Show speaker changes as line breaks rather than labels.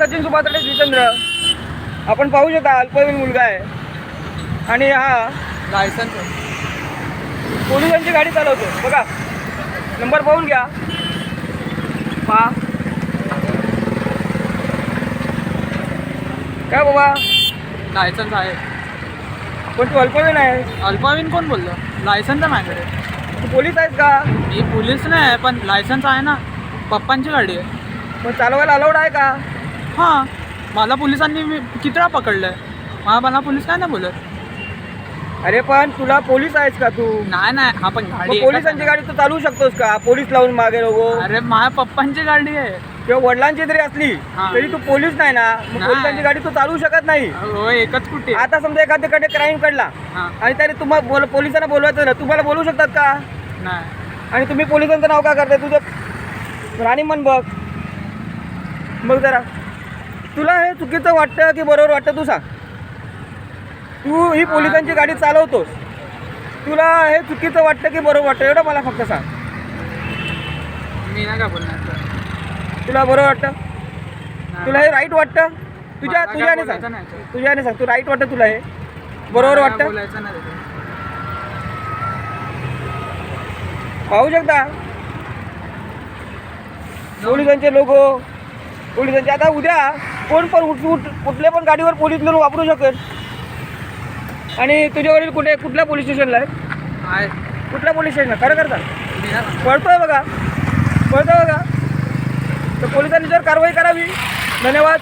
रामचंद्र आपण पाहू शकता अल्पवयीन मुलगा आहे. आणि हा
लायसन्स
पोलिसांची गाडी चालवतो बघा नंबर पाहून घ्या. पहा. काय बाबा?
लायसन्स आहे.
पण तू अल्पवयीन आहे
अल्पवयीन कोण बोललं? लायसन्स आहे माझ्याकडे.
तू पोलीस आहेस का?
मी पोलीस नाही आहे पण लायसन्स आहे ना. पप्पांची गाडी आहे.
पण चालवायला अलाउड आहे का?
हां. मला पोलिसांनी मी किती वेळा पकडलं आहे मला मला पोलीस काय नाही बोलत.
अरे पण तुला पोलीस आहेस का तू?
नाही नाही. हा पण
मग
गाडी
पोलिसांची गाडी तू चालवू शकतोस का? पोलीस लावून मागे लोगो
का? अरे माझ्या पप्पांची गाडी आहे.
किंवा वडिलांची जरी असली
हा.
तरी तू पोलीस नाही ना. मग
नाही.
पोलिसांची गाडी तू चालवू शकत नाही.
हो एकच कुठे?
आता समजा एखाद्याकडे क्राईम घडला
हां.
आणि त्याने तुम्हाला बोल पोलिसांना बोलवायचं ना तुम्हाला बोलू शकतात का?
नाही.
आणि तुम्ही पोलिसांचं नाव का करताय? तुझं राणीमन बघ. बघ जरा. तुला हे चुकीचं वाटतं की बरोबर वाटतं तू सांग. तू ही पोलिसांची गाडी चालवतोस. तुला हे चुकीचं वाटतं की बरोबर वाटतं एवढं मला फक्त सांग.
मी नाही का बोलणार.
तुला बरोबर वाटतं. तुला हे राईट वाटतं? तुझ्या तुझ्याने सांग. तुझ्याने सांग. तू राईट वाटतं तुला हे? बरोबर वाटतं. पाहू शकता? पोलिसांचे लोगो पोलिसांचे आता उद्या कोण पण उठ उठ कुठल्या पण गाडीवर पोलीस म्हणून वापरू शकेल. आणि तुझे वडील कुठे कुठल्या पोलीस स्टेशनला आहे? कुठल्या पोलीस स्टेशनला? खरं करता. पळतोय बघा. पळतोय बघा. तर पोलिसांनी जर कारवाई करावी. धन्यवाद.